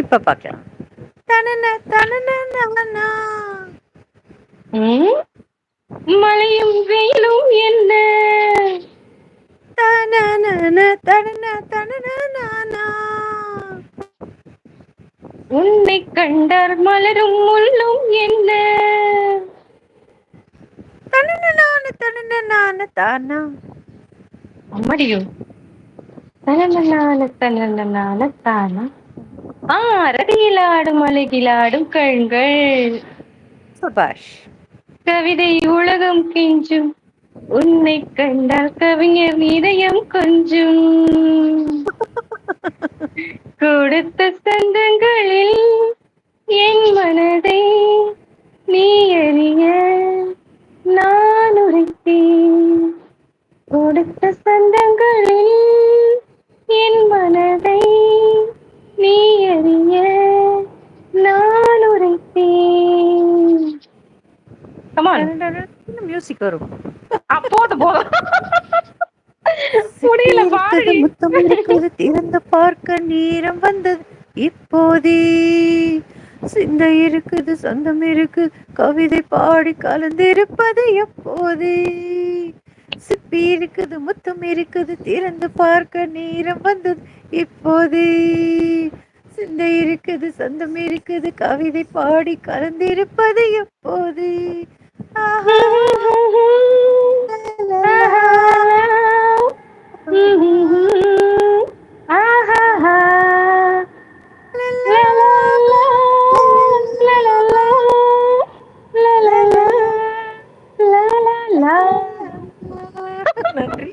இப்ப பாக்கலாம். தனன தனன மழையும் வெயிலும் என்ன? தனன தனன நானா. உன்னை கண்டால் மலரும் முள்ளும் என்ன? தனன நான தனன நான தானா. அம்மாடியோ. தனனனான தனனனான தானா? ஆ ரதியில் ஆடும் அழகில் ஆடும் கண்கள். சுபாஷ். கவிதை உலகம் கெஞ்சும். உன்னை கண்டால் கவிஞர் இதயம் கொஞ்சும். கொடுத்த சந்தங்களில் என் மனதை நீ அறிய நான் உரைத்தேன். கொடுத்த சந்தங்களில் என் மனதை நீ அறிய நான் உரைத்தேன் மியூசிக் வரும். போதும் போதும். முடியல பாடி. முத்தம் இருக்குது திறந்து பார்க்க நேரம் வந்தது. இப்போதே சிந்தை இருக்குது சொந்தம் இருக்கு கவிதை பாடி கலந்திருப்பது எப்போதே. சிப்பி இருக்குது முத்தம் இருக்குது. திறந்து பார்க்க நேரம் வந்தது. இப்போதே சிந்தை இருக்குது சொந்தம் இருக்குது கவிதை பாடி கலந்திருப்பது எப்போது. நன்றி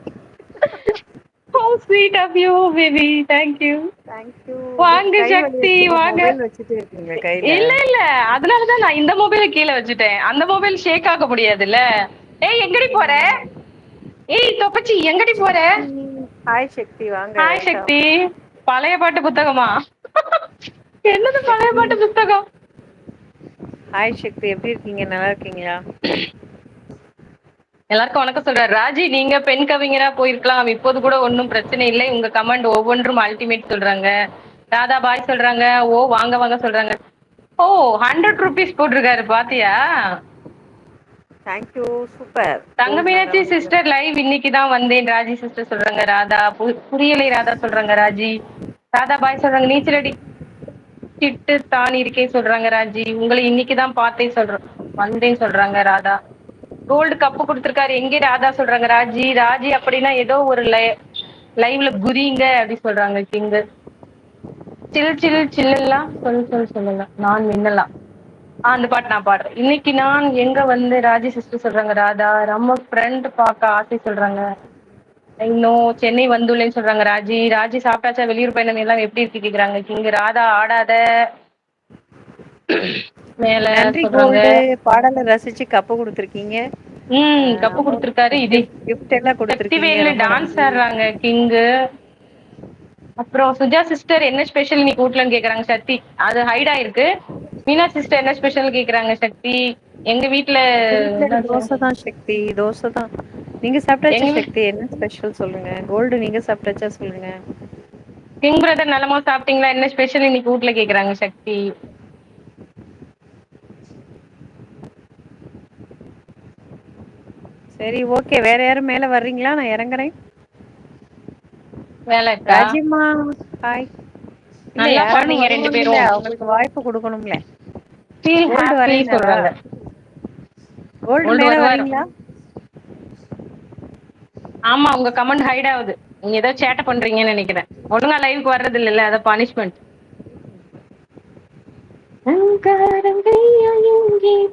sweet of you baby thank you thank you வாங்க சக்தி, வாங்க. இல்ல இல்ல. அதனாலதான் நான் இந்த மொபைல கீழே வச்சுட்டேன். அந்த மொபைல் ஷேக் ஆக முடியாதுல்ல. ஏய் எங்கடி போற? ஏய் தொப்பச்சி எங்கடி போற? ஹாய் சக்தி. வாங்க ஹாய் சக்தி. பழைய பாட்டு புத்தகமா? என்னது பழைய பாட்டு புத்தகம்? ஹாய் சக்தி. எப்படி இருக்கீங்க? நல்லா இருக்கீங்களா? எல்லாருக்கும் வணக்கம் சொல்றேன். ராஜி நீங்க பெண் கவிஞரா போயிருக்கலாம். இப்போது கூட ஒன்றும் பிரச்சனை இல்லை. உங்க கமெண்ட் ஒவ்வொன்றும் அல்டிமேட் சொல்றாங்க. ராதா பாய் சொல்றாங்க. ஓ வாங்க வாங்க சொல்றாங்க. ஓ ஹண்ட்ரட் ருபீஸ் போட்டிருக்காரு பாத்தியா? தேங்க்யூ சூப்பர் தங்க மீனாட்சி சிஸ்டர் லைவ் இன்னைக்கு தான் வந்தேன். ராஜி சிஸ்டர் சொல்றாங்க ராதா. புரியலை ராதா சொல்றாங்க ராஜி. ராதா பாய் சொல்றாங்க. நீச்சல் அடி கிட்டு தான் இருக்கேன் சொல்றாங்க ராஜி. உங்களை இன்னைக்கு தான் பார்த்தேன் சொல்றோம் வந்தேன் சொல்றாங்க ராதா. கோல்டு கப்பு கொடுத்துருக்காரு. எங்கே ராதா சொல்றாங்க ராஜி? ராஜி அப்படின்னா ஏதோ ஒரு லைவ்ல குதிங்க அப்படி சொல்றாங்க கிங்கு. சில் சில் சில்லலாம் சொல் சொல் சொல்லலாம். நான் மின்னலாம். ஆ அந்த பாட்டு நான் பாடுறேன். இன்னைக்கு நான் எங்க வந்து ராஜி சிஸ்டர் சொல்றாங்க ராதா நம்ம ஃப்ரெண்ட் பார்க்க ஆசை சொல்றாங்க. இன்னும் சென்னை வந்துள்ளேன்னு சொல்றாங்க ராஜி. ராஜி சாப்பிட்டாச்சா? வெளியூர் பயணம் எல்லாம் எப்படி இருக்கு கேக்குறாங்க. கிங் ராதா ஆடாத. மேல பாடலை ரசிச்சு கப்பு கொடுத்துருக்கீங்க. ம் கப்பு கொடுத்துருக்காரு. இது கிஃப்ட் எல்லாம் கொடுத்துருக்கீங்க. டான்ஸ் ஆடுறாங்க கிங்கு. அப்புறம் சுஜா சிஸ்டர் என்ன ஸ்பெஷல் நீ கூட்டலன்னு கேக்குறாங்க சக்தி. அது ஹைட் ஆயிருக்கு. மீனா சிஸ்டர் என்ன ஸ்பெஷல் கேக்குறாங்க சக்தி? எங்க வீட்ல தோசை தான் சக்தி தோசை தான் நீங்க சாப்பிட்டாச்சா சக்தி? என்ன ஸ்பெஷல் சொல்லுங்க? கோல்டு நீங்க சாப்பிட்டாச்சா சொல்லுங்க. கிங் பிரதர் நலமா சாப்பிட்டீங்களா? என்ன ஸ்பெஷல் இன்னைக்கு வீட்ல கேக்குறாங்க சக்தி? சரி ஓகே வேற யாரும் மேல வர்றீங்களா? நான் இறங்குறேன். ஹாய் இல்ல நல்லா பாடுனீங்க ரெண்டு பேரும். அவங்களுக்கு வாய்ப்பு கொடுக்கணும்ல. ஃபீல் Gold ஹாப்பி வரீங்களா? சொல்றாங்க. கோல்டு Gold மேல வருவாரு. வரீங்களா? ஆமா உங்க கமெண்ட் ஹைட் ஆகுது. நீங்க ஏதோ சேட்டை பண்றீங்கன்னு நினைக்கிறேன். ஒழுங்கா லைவுக்கு வர்றது இல்லைல்ல அத பனிஷ்மெண்ட்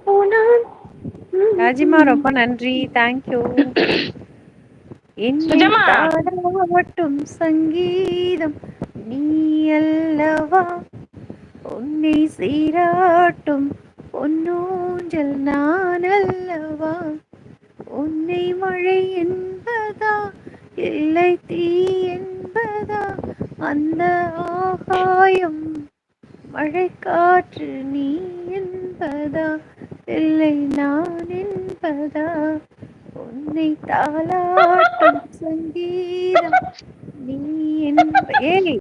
போனான். ராஜிமா ரொம்ப நன்றி. தேங்க்யூ. மட்டும் சங்கீதம் நீ அல்லவா உன்னை சீராட்டும் பொன்னூஞ்சல் நான் அல்லவா உன்னை மழை என்பதா இல்லை தீ என்பதா அந்த ஆகாயம் மழை காற்று நீ என்பதா இல்லை நான் என்பதா உன்னை தாளாட்டும் சங்கீதம். நீ என் ஏய்